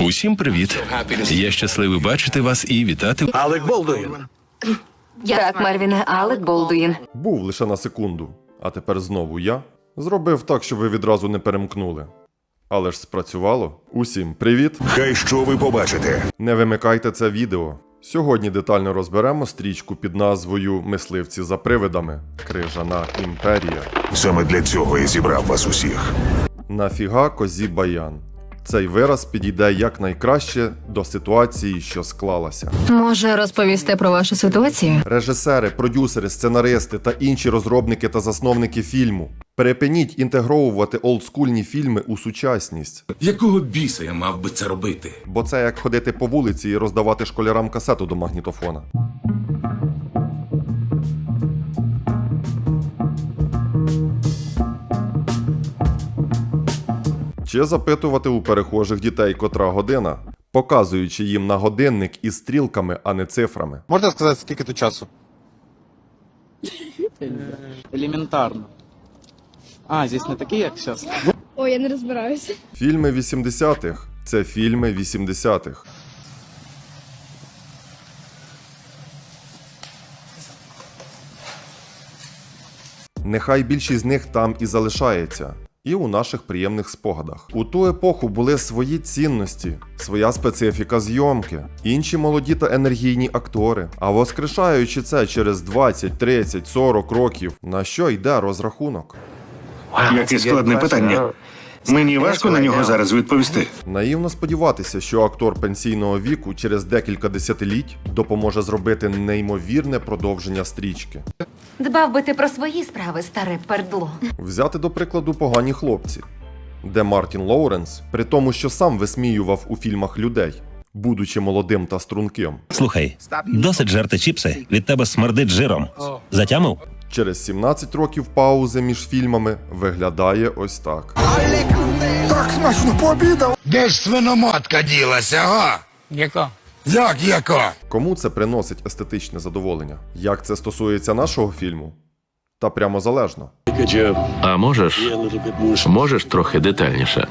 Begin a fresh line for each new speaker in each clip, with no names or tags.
Усім привіт. Я щасливий бачити вас і вітати.
Алек Болдуін.
Так, Марвіне, Алек Болдуїн.
Був лише на секунду, а тепер знову я зробив так, щоб ви відразу не перемкнули. Але ж спрацювало. Усім привіт!
Хай що ви побачите.
Не вимикайте це відео. Сьогодні детально розберемо стрічку під назвою Мисливці за привидами Крижана імперія.
Саме для цього я зібрав вас усіх.
Нафіга козі баян. Цей вираз підійде якнайкраще до ситуації, що склалася.
Може, розповісти про вашу ситуацію?
Режисери, продюсери, сценаристи та інші розробники та засновники фільму. Перепиніть інтегровувати олдскульні фільми у сучасність,
Якого біса я мав би це робити?
бо це як ходити по вулиці і роздавати школярам касету до магнітофона. Чи запитувати у перехожих дітей котра година, показуючи їм на годинник із стрілками, а не цифрами.
Можете сказати, скільки тут часу?
Елементарно. А, здесь не такий, як зараз.
Ой, я не розбираюся.
Фільми 80-х це фільми 80-х. Нехай більшість з них там і залишається. І у наших приємних спогадах. У ту епоху були свої цінності, своя специфіка зйомки, інші молоді та енергійні актори. А воскрешаючи це через 20, 30, 40 років, на що йде розрахунок?
Яке складне питання. Мені важко на нього зараз відповісти.
Наївно сподіватися, що актор пенсійного віку через декілька десятиліть допоможе зробити неймовірне продовження стрічки.
Дбав би ти про свої справи, старе пердло.
Взяти до прикладу погані хлопці, де Мартін Лоуренс, при тому, що сам висміював у фільмах людей, будучи молодим та струнким,
Слухай, досить жерти чіпси. Від тебе смердить жиром. Затямив?
Через 17 років паузи між фільмами виглядає ось так.
Так смачно пообідав.
Де ж свиноматка ділася, га?
Яка?
Як яка?
Кому це приносить естетичне задоволення? Як це стосується нашого фільму? Та прямо залежно.
А можеш? Можеш трохи детальніше.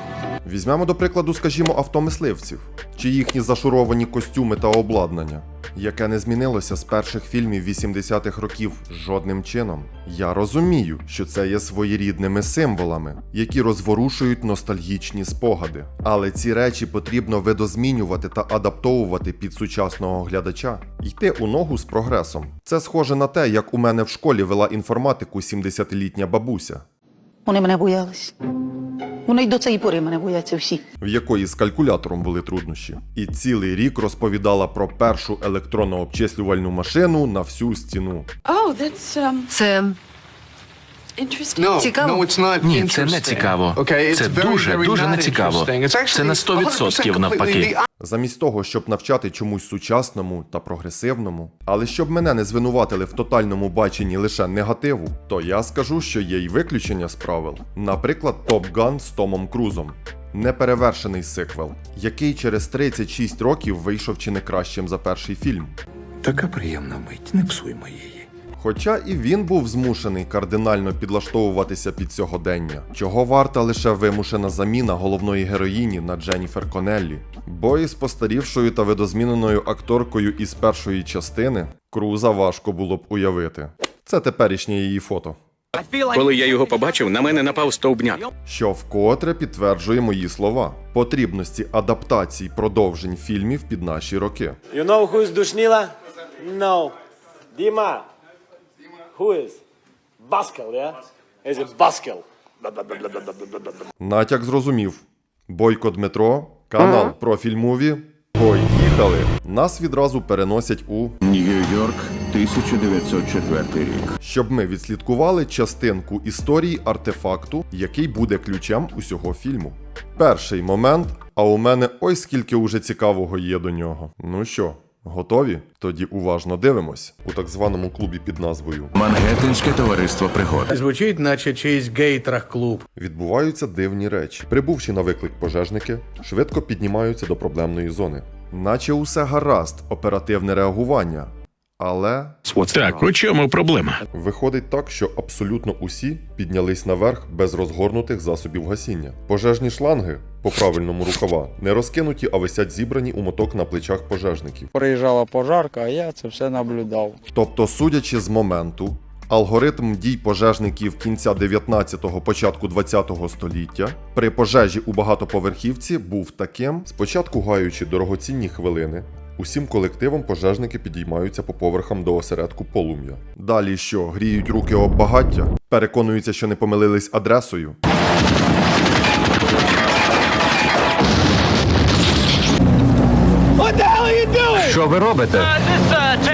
Візьмемо до прикладу, скажімо, автомисливців чи їхні зашуровані костюми та обладнання, яке не змінилося з перших фільмів 80-х років жодним чином. Я розумію, що це є своєрідними символами, які розворушують ностальгічні спогади. Але ці речі потрібно видозмінювати та адаптовувати під сучасного глядача, йти у ногу з прогресом. Це схоже на те, як у мене в школі вела інформатику 70-літня бабуся.
Вони мене боялись. Вони й до цієї пори мене бояться всі.
в якої з калькулятором були труднощі, і цілий рік розповідала про першу електронно обчислювальну машину на всю стіну.
Oh, that's um
Це. Цікаво.
Ні, це не цікаво. Це дуже, дуже не цікаво. Це на 100% навпаки.
Замість того, щоб навчати чомусь сучасному та прогресивному, але щоб мене не звинуватили в тотальному баченні лише негативу, то я скажу, що є й виключення з правил. Наприклад, Топ Ган з Томом Крузом. Неперевершений сиквел, який через 36 років вийшов чи не кращим за перший фільм.
Така приємна мить, не псуймо її.
Хоча і він був змушений кардинально підлаштовуватися під сьогодення, чого варта лише вимушена заміна головної героїні на Дженніфер Конеллі. Бо із постарівшою та видозміненою акторкою із першої частини Круза важко було б уявити. Це теперішнє її фото,
Коли я його побачив, на мене напав стовбняк.
що вкотре підтверджує мої слова потрібності адаптацій продовжень фільмів під наші роки.
You know who is Dushnila? No. Dima. Who is? Baskel, yeah? Is it Baskel?
Натяк зрозумів. Бойко Дмитро, канал про фільмові. Поїхали! Нас відразу переносять у
Нью-Йорк, 1904 рік.
щоб ми відслідкували частинку історії артефакту, який буде ключем усього фільму. Перший момент, а у мене ой скільки уже цікавого є до нього. Ну що, готові? Тоді уважно дивимось у так званому клубі під назвою.
Мангеттенське товариство пригод.
Звучить, наче чийсь гейтрах-клуб.
Відбуваються дивні речі. Прибувши на виклик пожежники, швидко піднімаються до проблемної зони. Наче усе гаразд, оперативне реагування. Але
Так, у чому проблема?
виходить так, що абсолютно усі піднялись наверх без розгорнутих засобів гасіння. Пожежні шланги по правильному рукава не розкинуті, а висять зібрані у моток на плечах пожежників.
Приїжджала пожарка, а я це все наблюдав.
Тобто, судячи з моменту, алгоритм дій пожежників кінця 19-го, початку 20-го століття при пожежі у багатоповерхівці був таким: спочатку гаючи дорогоцінні хвилини. Усім колективом пожежники підіймаються по поверхам до осередку полум'я. Далі що, гріють руки об багаття, переконуються, що не помилились адресою.
Що ви робите?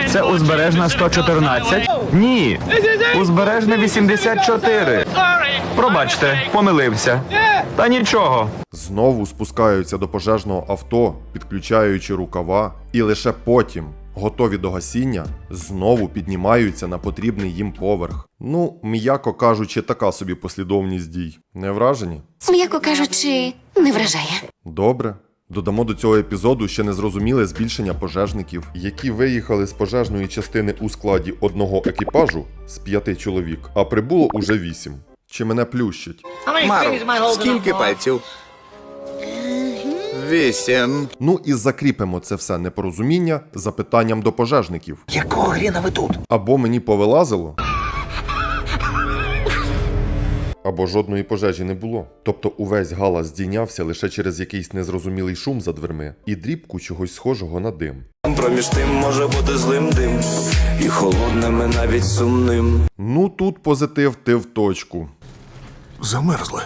Це узбережна 114? Ні. Узбережна 84. Пробачте, помилився. Та нічого.
Знову спускаються до пожежного авто, підключаючи рукава, і лише потім, готові до гасіння, знову піднімаються на потрібний їм поверх. Ну, м'яко кажучи, така собі послідовність дій. Не вражені?
М'яко кажучи, не вражає.
Добре. Додамо до цього епізоду ще незрозуміле збільшення пожежників, які виїхали з пожежної частини у складі одного екіпажу з п'яти чоловік, а прибуло уже вісім. Чи мене плющить?
Мару, скільки пальців? Вісім.
Ну і закріпимо це все непорозуміння запитанням до пожежників.
Якого хріна ви тут?
Або мені повилазило, або жодної пожежі не було. Тобто увесь галас здійнявся лише через якийсь незрозумілий шум за дверми і дрібку чогось схожого на дим.
Проміж тим може бути злим дим, і холодним, і навіть сумним.
Ну тут позитив ти в точку.
Замерзли.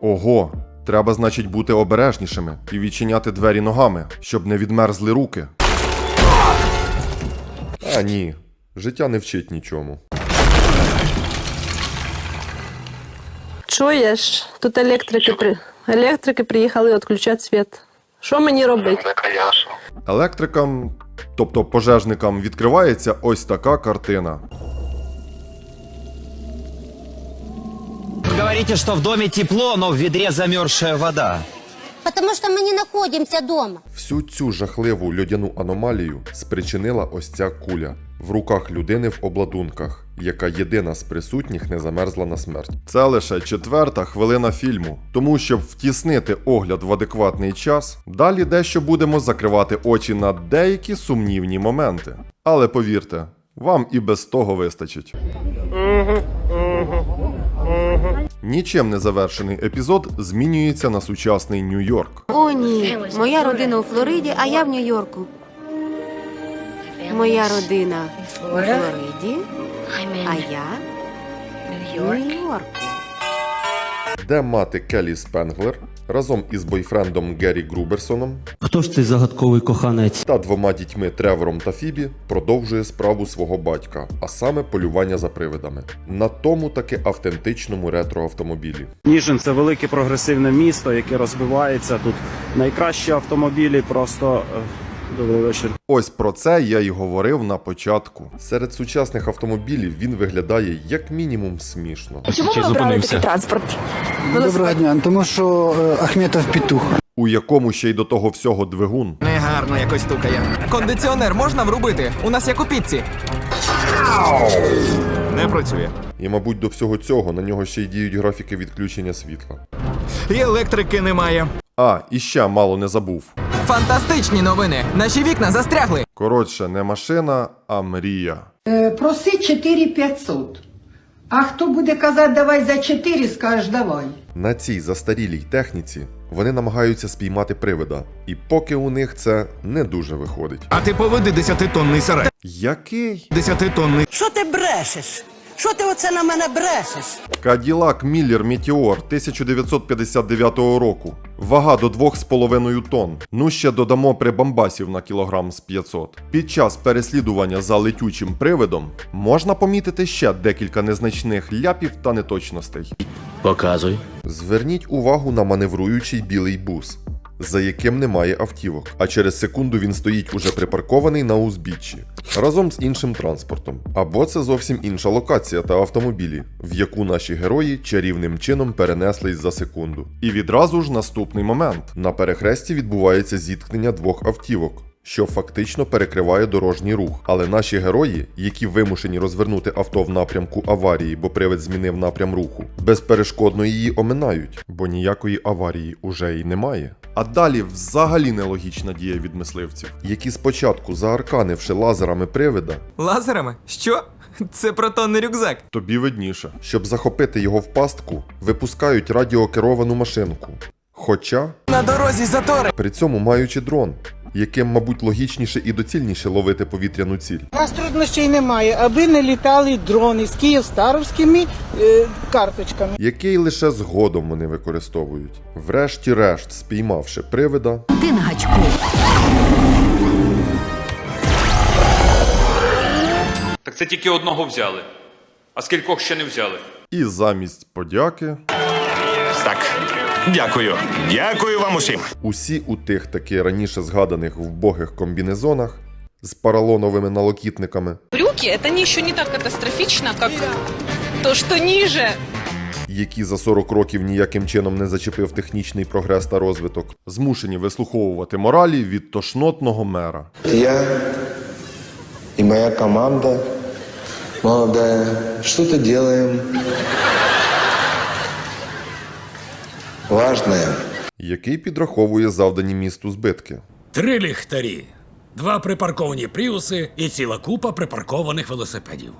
Ого, треба, значить, бути обережнішими і відчиняти двері ногами, щоб не відмерзли руки. А ні, життя не вчить нічому.
Чуєш? Тут електрики при... електрики приїхали відключати світ. Що мені робити?
Електрикам, тобто пожежникам, відкривається ось така картина.
Говорите, що в домі тепло, но в відрі замерзшая вода.
Тому що ми не знаходимося вдома.
Всю цю жахливу льодяну аномалію спричинила ось ця куля в руках людини в обладунках, яка єдина з присутніх не замерзла на смерть. Це лише четверта хвилина фільму. Тому щоб втіснити огляд в адекватний час, далі дещо будемо закривати очі на деякі сумнівні моменти. Але повірте, вам і без того вистачить. Нічим не завершений епізод змінюється на сучасний Нью-Йорк.
О, ні. Моя родина у Флориді, а я в Нью-Йорку. Моя родина у Флориді, а я в Нью-Йорку.
де мати Келі Спенглер разом із бойфрендом Геррі Груберсоном
Хто ж цей загадковий коханець?
та двома дітьми Тревором та Фібі продовжує справу свого батька, а саме полювання за привидами на тому таки автентичному ретроавтомобілі.
Ніжин це велике прогресивне місто, яке розвивається. Тут найкращі автомобілі, просто е, добрий вечір.
Ось про це я й говорив на початку. Серед сучасних автомобілів він виглядає як мінімум смішно.
Чому ви обрали такий транспорт?
Доброго дня, тому що е, Ахметов петух.
у якому ще й до того всього двигун.
Негарно якось стукає. Кондиціонер можна врубити? У нас як у піці. Не працює.
І, мабуть, до всього цього на нього ще й діють графіки відключення світла.
І електрики немає.
А, і ще мало не забув.
Фантастичні новини. Наші вікна застрягли.
Коротше, не машина, а мрія.
Проси 4500. А хто буде казати давай за 4, скажеш давай.
На цій застарілій техніці вони намагаються спіймати привида, і поки у них це не дуже виходить.
А ти поведи 10-тонний сарай.
Який?
10-тонний.
Що ти брешеш? Що ти оце на мене брешеш?
Каділак Міллер Метеор 1959 року. Вага до 2,5 тонн. Ну ще додамо прибамбасів на кілограм з 500. Під час переслідування за летючим привидом можна помітити ще декілька незначних ляпів та неточностей.
Показуй.
Зверніть увагу на маневруючий білий бус. За яким немає автівок, а через секунду він стоїть уже припаркований на узбіччі разом з іншим транспортом. Або це зовсім інша локація та автомобілі, в яку наші герої чарівним чином перенеслись за секунду. І відразу ж наступний момент: на перехресті відбувається зіткнення двох автівок. Що фактично перекриває дорожній рух, але наші герої, які вимушені розвернути авто в напрямку аварії, бо привид змінив напрям руху, безперешкодно її оминають, бо ніякої аварії уже й немає. А далі взагалі нелогічна дія від мисливців, які спочатку заарканивши лазерами привида,
Лазерами? Що? Це протонний рюкзак.
тобі видніше, щоб захопити його в пастку, випускають радіокеровану машинку. Хоча
На дорозі затори.
при цьому маючи дрон, яким, мабуть, логічніше і доцільніше ловити повітряну ціль.
У нас труднощей немає, аби не літали дрони з київстаровськими е, карточками.
який лише згодом вони використовують. Врешті-решт, спіймавши привида,
Ти на гачку.
Так це тільки одного взяли. А скількох ще не взяли?
і замість подяки
Так, дякую. Дякую вам усім.
усі у тих таки раніше згаданих вбогих комбінезонах з паралоновими налокітниками,
Брюки это не еще не так катастрофично, как то, что ниже.
які за 40 років ніяким чином не зачепив технічний прогрес та розвиток, змушені вислуховувати моралі від тошнотного мера.
Я и моя команда молодая что-то делаем важное.
який підраховує завдані місту збитки.
Три ліхтарі, два припарковані пріуси і ціла купа припаркованих велосипедів.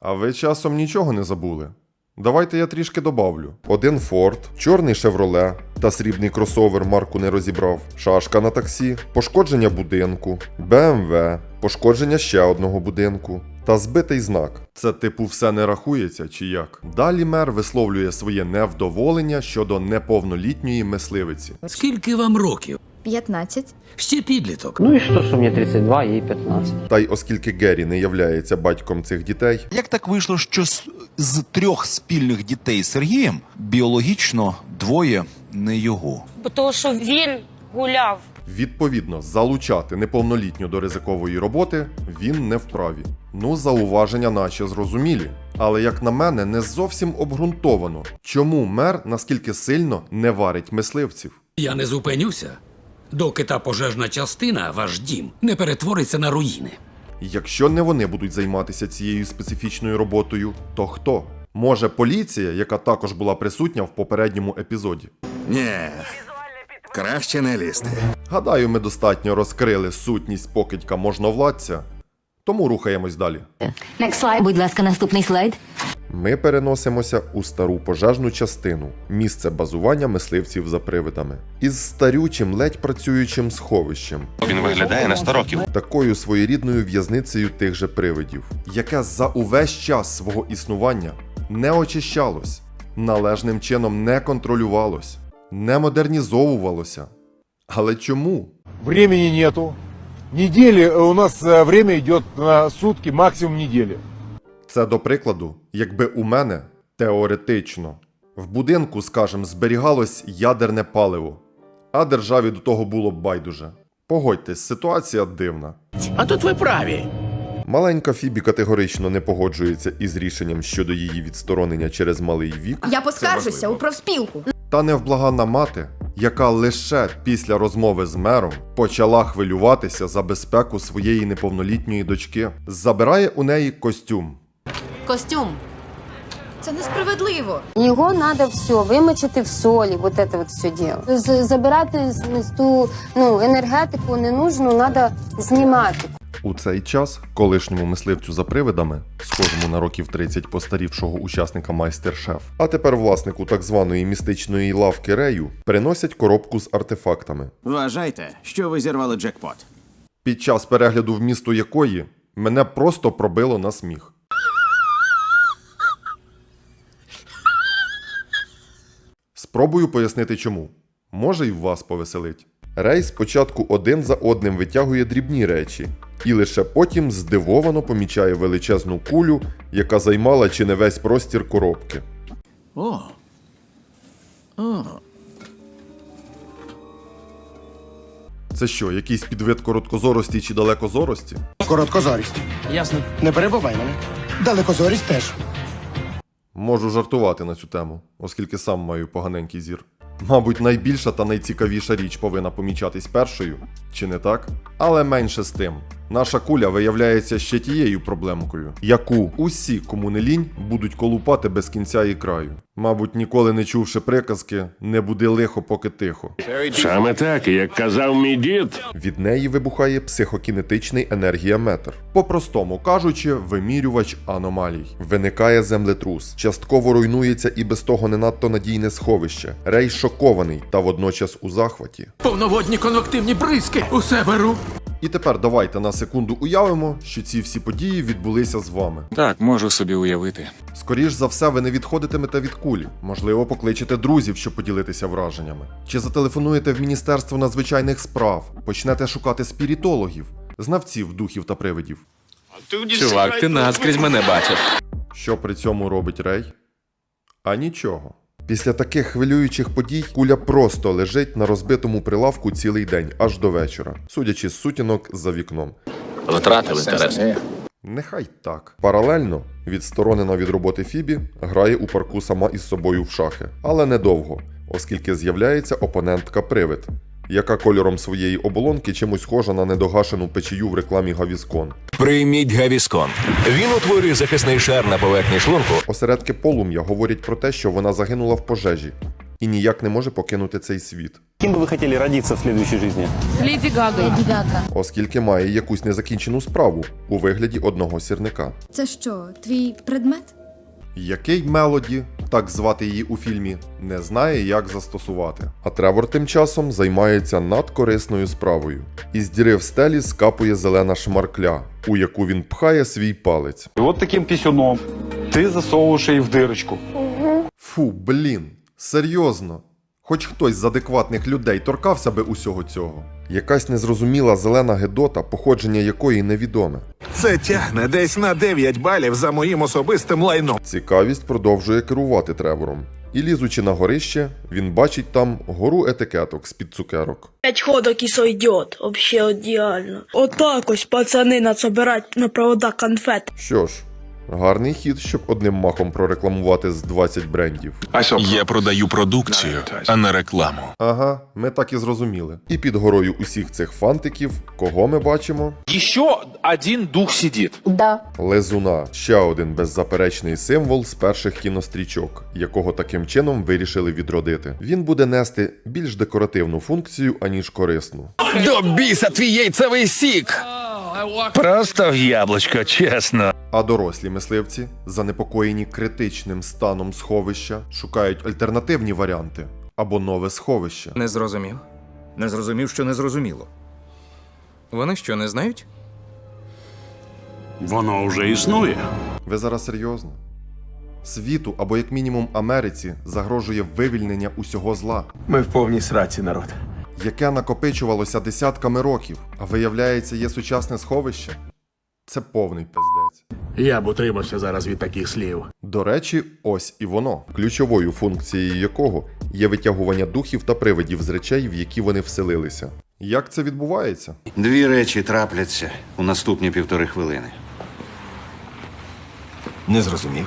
А ви часом нічого не забули? Давайте я трішки добавлю: один Форд, чорний Шевроле та срібний кросовер марку не розібрав, шашка на таксі, пошкодження будинку, БМВ, пошкодження ще одного будинку. Та збитий знак. Це типу все не рахується чи як? Далі мер висловлює своє невдоволення щодо неповнолітньої мисливиці.
Скільки вам років?
15.
Ще підліток.
Ну і що, що мені 32, їй 15.
Та й оскільки Геррі не являється батьком цих дітей,
Як так вийшло, що з, з трьох спільних дітей з Сергієм біологічно двоє не його?
Тому що він гуляв.
Відповідно, залучати неповнолітню до ризикової роботи він не вправі. Ну, зауваження наче зрозумілі. Але, як на мене, не зовсім обґрунтовано, чому мер наскільки сильно не варить мисливців.
Я не зупинюся, доки та пожежна частина, ваш дім, не перетвориться на руїни.
Якщо не вони будуть займатися цією специфічною роботою, то хто? Може, поліція, яка також була присутня в попередньому епізоді.
Ні. Краще не лізти.
Гадаю, ми достатньо розкрили сутність покидька можновладця, тому рухаємось далі.
Будь ласка, наступний слайд.
Ми переносимося у стару пожежну частину, місце базування мисливців за привидами, із старючим, ледь працюючим сховищем,
Він виглядає на 100 років.
такою своєрідною в'язницею тих же привидів, яке за увесь час свого існування не очищалось, належним чином не контролювалось, не модернізовувалося. Але чому?
Времени нету. Недели, э, у нас э, время идет на сутки, максимум недели.
Це до прикладу, якби у мене теоретично в будинку, скажем, зберігалось ядерне паливо, а державі до того було б байдуже. Погодьтесь, ситуація дивна.
А тут ви праві.
Маленька Фібі категорично не погоджується із рішенням щодо її відсторонення через малий вік,
Я поскаржуся у профспілку.
та невблаганна мати, яка лише після розмови з мером почала хвилюватися за безпеку своєї неповнолітньої дочки, забирає у неї костюм.
Костюм. Це несправедливо.
Його треба все вимочити в солі, вот это вот все діло. З- Забирати ту ну, енергетику ненужну треба знімати.
У цей час колишньому мисливцю за привидами, схожому на років 30 постарівшого учасника майстер-шеф, а тепер власнику так званої містичної лавки Рею, приносять коробку з артефактами,
Вважайте, що ви зірвали джекпот.
під час перегляду вмісту якої мене просто пробило на сміх. Спробую пояснити чому. Може, й вас повеселить. Рей спочатку один за одним витягує дрібні речі, і лише потім здивовано помічає величезну кулю, яка займала чи не весь простір коробки.
О. О.
Це що, якийсь підвид короткозорості чи далекозорості?
Короткозорість.
Ясно.
Не перебувай мене. Далекозорість теж.
Можу жартувати на цю тему, оскільки сам маю поганенький зір. Мабуть, найбільша та найцікавіша річ повинна помічатись першою, чи не так? Але менше з тим. Наша куля виявляється ще тією проблемкою, яку усі, кому не лінь, будуть колупати без кінця і краю. Мабуть, ніколи не чувши приказки не буде лихо, поки тихо.
Саме так, як казав мій дід.
Від неї вибухає психокінетичний енергіометр. По-простому кажучи, вимірювач аномалій. Виникає землетрус, частково руйнується і без того не надто надійне сховище. Рей шокований та водночас у захваті.
Повноводні конвективні бризки. Усе беру.
І тепер давайте на секунду уявимо, що ці всі події відбулися з вами.
Так, можу собі уявити.
Скоріш за все, ви не відходитимете від кулі. Можливо, покличете друзів, щоб поділитися враженнями. Чи зателефонуєте в Міністерство надзвичайних справ, почнете шукати спірітологів, знавців духів та привидів.
Чувак, ти наскрізь мене бачив.
Що при цьому робить Рей? А нічого. Після таких хвилюючих подій куля просто лежить на розбитому прилавку цілий день, аж до вечора, судячи з сутінок за вікном.
Втратив інтерес.
Нехай так. Паралельно, відсторонена від роботи Фібі, грає у парку сама із собою в шахи, але недовго, оскільки з'являється опонентка Привид, яка кольором своєї оболонки чимось схожа на недогашену печію в рекламі Гавіскон.
Прийміть Гавіскон. Він утворює захисний шар на поверхні шлунку.
Осередки полум'я говорять про те, що вона загинула в пожежі і ніяк не може покинути цей світ,
Ким би ви хотіли родитися в следующей житті?
Леді Гага.
оскільки має якусь незакінчену справу у вигляді одного сірника.
Це що, твій предмет?
Який Мелоді, так звати її у фільмі, не знає, як застосувати. А Тревор тим часом займається надкорисною справою. Із діри в стелі скапує зелена шмаркля, у яку він пхає свій палець.
І От таким пісюном ти засовуєш її в дирочку.
Фу, блін, серйозно. Хоч хтось з адекватних людей торкався би усього цього. Якась незрозуміла зелена гедота, походження якої невідоме.
Це тягне десь на 9 балів за моїм особистим лайном.
Цікавість продовжує керувати Тревором. І лізучи на горище, він бачить там гору етикеток з-під цукерок.
Пять ходок и сойдет. Вообще идеально. Вот так ось пацаны надо на провода конфет.
Що ж, гарний хід, щоб одним махом прорекламувати з 20 брендів.
Я продаю продукцію, а не рекламу.
Ага, ми так і зрозуміли. І під горою усіх цих фантиків, кого ми бачимо?
Еще один дух сидит.
Да.
Лезуна ще один беззаперечний символ з перших кінострічок, якого таким чином вирішили відродити. Він буде нести більш декоративну функцію, аніж корисну.
До біса твій яйцевий сік! Просто в яблучко, чесно.
А дорослі мисливці, занепокоєні критичним станом сховища, шукають альтернативні варіанти або нове сховище.
Не зрозумів. Не зрозумів, що не зрозуміло. Вони що, не знають?
Воно вже існує.
Ви зараз серйозно? Світу або як мінімум Америці загрожує вивільнення усього зла,
Ми в повній сраці, народ.
Яке накопичувалося десятками років, а виявляється, є сучасне сховище. Це повний пиздець.
Я б утримався зараз від таких слів.
До речі, ось і воно, ключовою функцією якого є витягування духів та привидів з речей, в які вони вселилися. Як це відбувається?
Дві речі трапляться у наступні півтори хвилини.
Не зрозумів.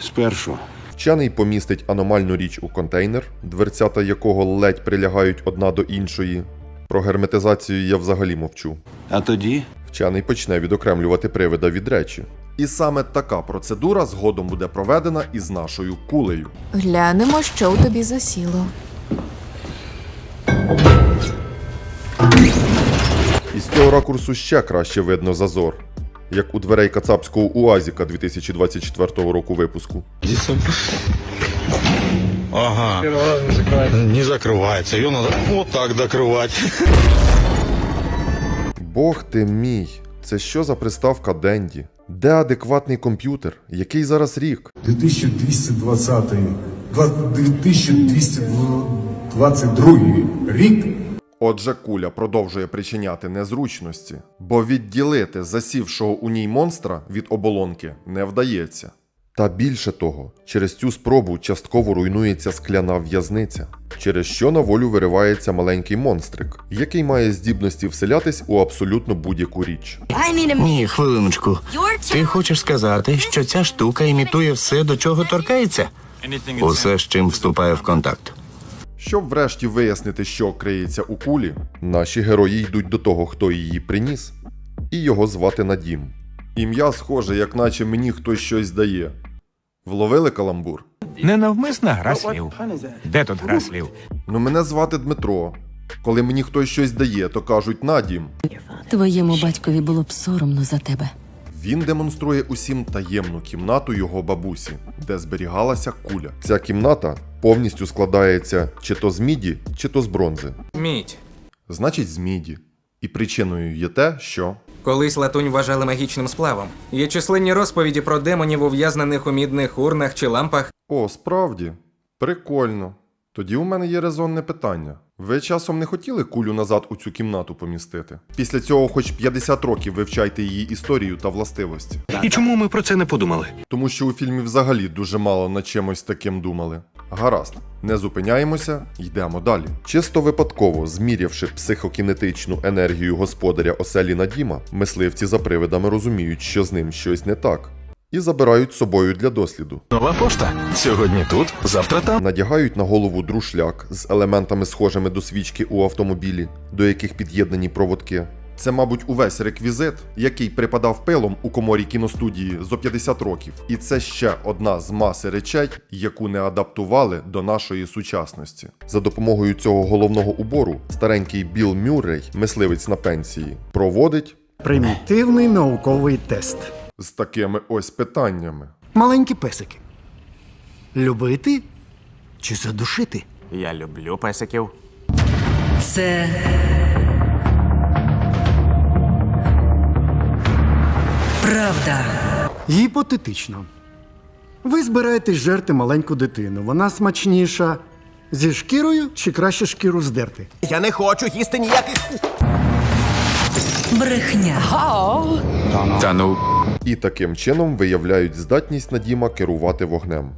Спершу
Вчений помістить аномальну річ у контейнер, дверцята якого ледь прилягають одна до іншої. Про герметизацію я взагалі мовчу.
А тоді
Вчений почне відокремлювати привида від речі. І саме така процедура згодом буде проведена із нашою кулею.
Глянемо, що у тобі засіло.
Із цього ракурсу ще краще видно зазор, як у дверей кацапського УАЗіка 2024 року випуску.
Ага. Не закривається. Його треба отак докривати.
Бог ти мій, це що за приставка Денді? Де адекватний комп'ютер? Який зараз рік?
2220 два- 2222 рік.
Отже, куля продовжує причиняти незручності, бо відділити засівшого у ній монстра від оболонки не вдається. Та більше того, через цю спробу частково руйнується скляна в'язниця, через що на волю виривається маленький монстрик, який має здібності вселятись у абсолютно будь-яку річ.
Ні, хвилиночку. Ти хочеш сказати, що ця штука імітує все, до чого торкається? Усе, з чим вступає в контакт.
Щоб врешті вияснити, що криється у кулі, наші герої йдуть до того, хто її приніс, і його звати Надім. Ім'я схоже, як наче мені хтось щось дає. Вловили каламбур?
Ненавмисна гра слів. Де тут гра слів?
Ну, мене звати Дмитро. Коли мені хтось щось дає, то кажуть Надім.
Твоєму батькові було б соромно за тебе.
Він демонструє усім таємну кімнату його бабусі, де зберігалася куля. Ця кімната повністю складається чи то з міді, чи то з бронзи.
Мідь.
Значить, з міді. І причиною є те, що
Колись латунь вважали магічним сплавом. Є численні розповіді про демонів, ув'язнених у мідних урнах чи лампах.
О, справді? Прикольно. Тоді у мене є резонне питання. Ви часом не хотіли кулю назад у цю кімнату помістити? Після цього хоч 50 років вивчайте її історію та властивості.
І чому ми про це не подумали?
Тому що у фільмі взагалі дуже мало над чимось таким думали. Гаразд, не зупиняємося, йдемо далі. Чисто випадково, змірявши психокінетичну енергію господаря оселі Надіма, мисливці за привидами розуміють, що з ним щось не так. І забирають з собою для досліду.
Нова пошта. Сьогодні тут, завтра там.
Надягають на голову друшляк з елементами, схожими до свічки у автомобілі, до яких під'єднані проводки. Це, мабуть, увесь реквізит, який припадав пилом у коморі кіностудії зо 50 років. І це ще одна з маси речей, яку не адаптували до нашої сучасності. За допомогою цього головного убору старенький Біл Мюррей, мисливець на пенсії, проводить
Примітивний науковий тест.
З такими ось питаннями.
Маленькі песики. Любити чи задушити?
Я люблю песиків.
Це правда.
Гіпотетично. Ви збираєтесь жерти маленьку дитину. Вона смачніша зі шкірою чи краще шкіру здерти?
Я не хочу їсти ніяких.
Брехня.
Та ну.
І таким чином виявляють здатність Надіма керувати вогнем.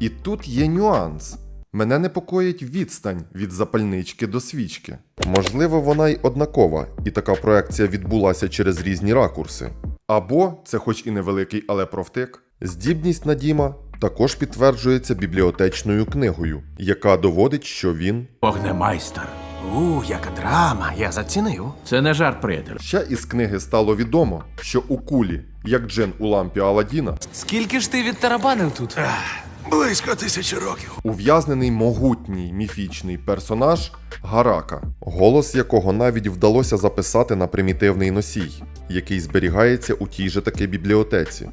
І тут є нюанс. Мене непокоїть відстань від запальнички до свічки. Можливо, вона й однакова, і така проекція відбулася через різні ракурси. Або це, хоч і невеликий, але провтик. Здібність Надіма також підтверджується бібліотечною книгою, яка доводить, що він
Вогнемайстер. У, яка драма, я зацінив. Це не жарт, приятель.
ще із книги стало відомо, що у кулі, як джин у лампі Аладдіна,
Скільки ж ти відтарабанив тут?
Близько тисячі років.
ув'язнений могутній міфічний персонаж Гарака, голос якого навіть вдалося записати на примітивний носій, який зберігається у тій же таки бібліотеці.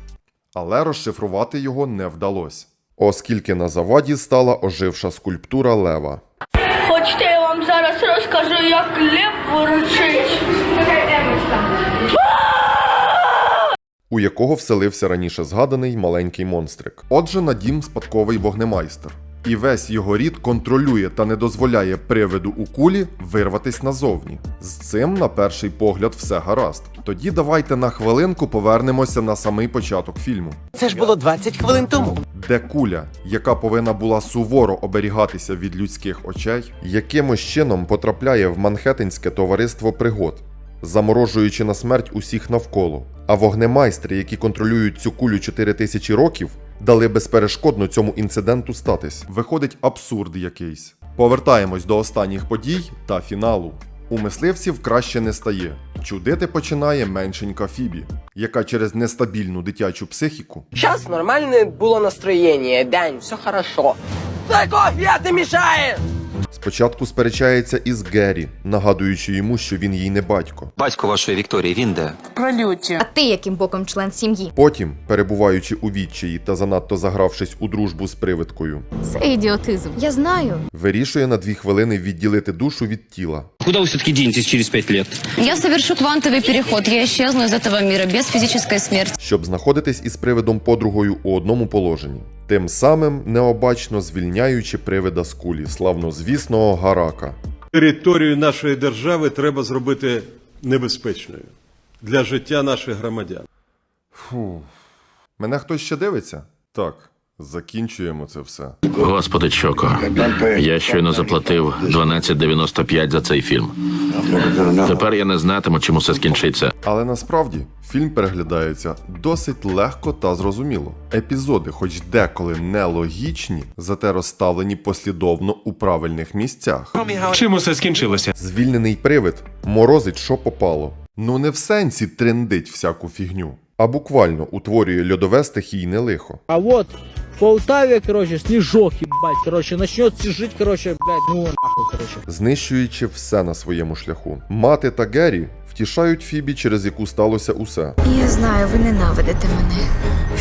Але розшифрувати його не вдалося, оскільки на заваді стала оживша скульптура лева.
Зараз розкажу, як лев ворочить.
у якого вселився раніше згаданий маленький монстрик. Отже, Надім спадковий вогнемайстер. І весь його рід контролює та не дозволяє привиду у кулі вирватись назовні. З цим, на перший погляд, все гаразд. Тоді давайте на хвилинку повернемося на самий початок фільму,
Це ж було 20 хвилин тому.
Де куля, яка повинна була суворо оберігатися від людських очей, якимось чином потрапляє в Манхеттенське товариство пригод, заморожуючи на смерть усіх навколо. А вогнемайстри, які контролюють цю кулю 4000 років, дали безперешкодно цьому інциденту статись. Виходить абсурд якийсь. Повертаємось до останніх подій та фіналу. У мисливців краще не стає. Чудити починає меншенька Фібі, яка через нестабільну дитячу психіку
Час нормальне було настроєння. День все хорошо. Дай кофе, ти мешаешь!
Спочатку сперечається із Геррі, нагадуючи йому, що він їй не батько.
Батько вашої Вікторії, він де?
Прольоті.
А ти яким боком член сім'ї?
Потім, перебуваючи у відчаї та занадто загравшись у дружбу з привидкою,
Це ідіотизм. Я знаю.
вирішує на дві хвилини відділити душу від тіла.
Куда ви все-таки денетесь через п'ять лет?
Я совершу квантовый переход. Я исчезну из этого мира без физической смерти.
щоб знаходитись із привидом подругою у одному положенні, тим самим необачно звільняючи привида з кулі, славнозвісного Гарака.
Територію нашої держави треба зробити небезпечною для життя наших громадян.
Фу. Мене хтось ще дивиться? Так, закінчуємо це все.
Господи, Чоко, я щойно заплатив 12,95 за цей фільм. Тепер я не знатиму, чим усе скінчиться.
Але насправді фільм переглядається досить легко та зрозуміло. Епізоди, хоч деколи нелогічні, зате розставлені послідовно у правильних місцях.
Чим усе скінчилося?
Звільнений привид морозить, що попало. Ну не в сенсі трендить всяку фігню, а буквально утворює льодове стихійне лихо.
А вот в Полтаве, короче, снежок, ебать, короче, начнет жить, короче, блядь, ну нахуй, короче.
знищуючи все на своєму шляху. Мати та Геррі втішають Фібі, через яку сталося усе.
Я знаю, ви ненавидите мене.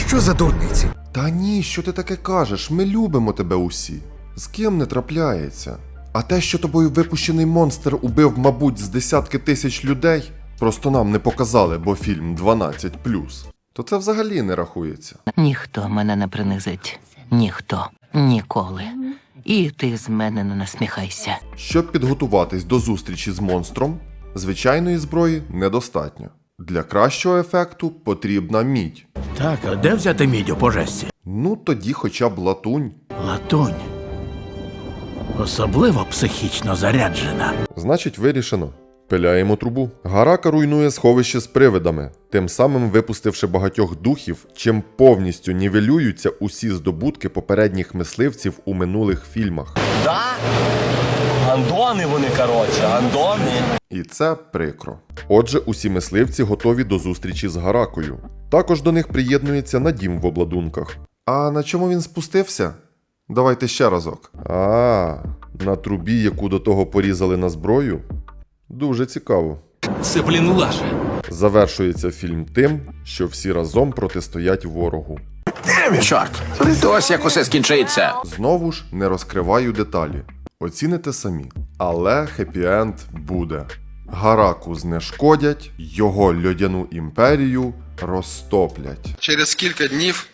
Що за дурниці? Та ні, що ти таке кажеш? Ми любимо тебе усі. З ким не трапляється. А те, що тобою випущений монстр убив, мабуть, з десятки тисяч людей, просто нам не показали, бо фільм 12 то це взагалі не рахується.
Ніхто мене не принизить. Ніхто. Ніколи. І ти з мене не насміхайся.
Щоб підготуватись до зустрічі з монстром, звичайної зброї недостатньо. Для кращого ефекту потрібна мідь.
Так, а де взяти мідь по жесті?
Ну тоді хоча б латунь.
Латунь. Особливо психічно заряджена.
Значить, вирішено. Пиляємо трубу. Гарака руйнує сховище з привидами, тим самим випустивши багатьох духів, чим повністю нівелюються усі здобутки попередніх мисливців у минулих фільмах.
Да? Гандони вони, коротше, гандони.
І це прикро. Отже, усі мисливці готові до зустрічі з Гаракою. Також до них приєднується Надім в обладунках. А на чому він спустився? Давайте ще разок. А, на трубі, яку до того порізали на зброю? Дуже цікаво.
Це, блін, лаже.
Завершується фільм тим, що всі разом протистоять ворогу.
Чорт, ось як усе скінчиться.
Знову ж не розкриваю деталі. Оціните самі. Але хеппі-енд буде. Гараку знешкодять, його льодяну імперію розтоплять.
Через кілька днів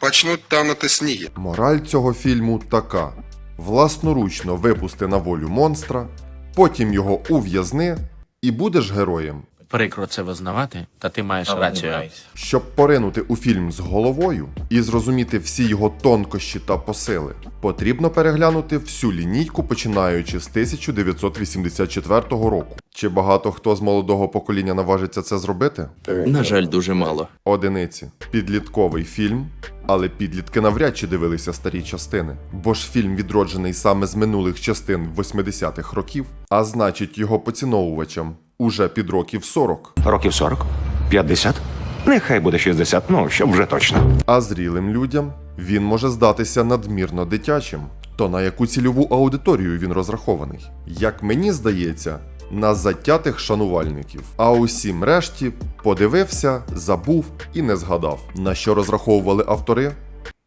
почнуть танути сніги.
Мораль цього фільму така: власноручно випусти на волю монстра, потім його ув'язни і будеш героєм.
Прикро це визнавати, та ти маєш рацію.
Щоб поринути у фільм з головою і зрозуміти всі його тонкощі та посили, потрібно переглянути всю лінійку, починаючи з 1984 року. Чи багато хто з молодого покоління наважиться це зробити?
На жаль, дуже мало.
Одиниці. Підлітковий фільм, але підлітки навряд чи дивилися старі частини. Бо ж фільм відроджений саме з минулих частин 80-х років, а значить його поціновувачам уже під років 40.
Років 40? 50? Нехай буде 60, ну, щоб вже точно.
А зрілим людям він може здатися надмірно дитячим. То на яку цільову аудиторію він розрахований? Як мені здається, на затятих шанувальників. А усім решті подивився, забув і не згадав. На що розраховували автори?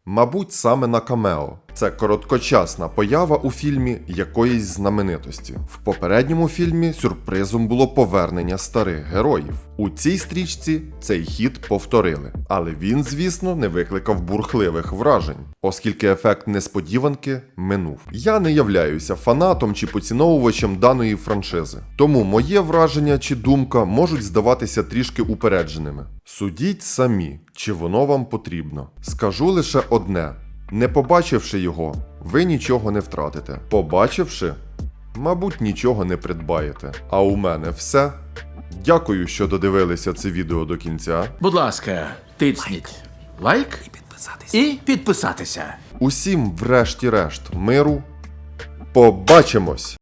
Мабуть, саме на камео. Це короткочасна поява у фільмі якоїсь знаменитості. В попередньому фільмі сюрпризом було повернення старих героїв. У цій стрічці цей хід повторили, але він, звісно, не викликав бурхливих вражень, оскільки ефект несподіванки минув. Я не являюся фанатом чи поціновувачем даної франшизи, тому моє враження чи думка можуть здаватися трішки упередженими. Судіть самі, чи воно вам потрібно. Скажу лише одне: не побачивши його, ви нічого не втратите. Побачивши, мабуть, нічого не придбаєте. А у мене все. Дякую, що додивилися це відео до кінця.
Будь ласка, тицніть лайк і підписатися.
Усім, врешті-решт, миру. Побачимось!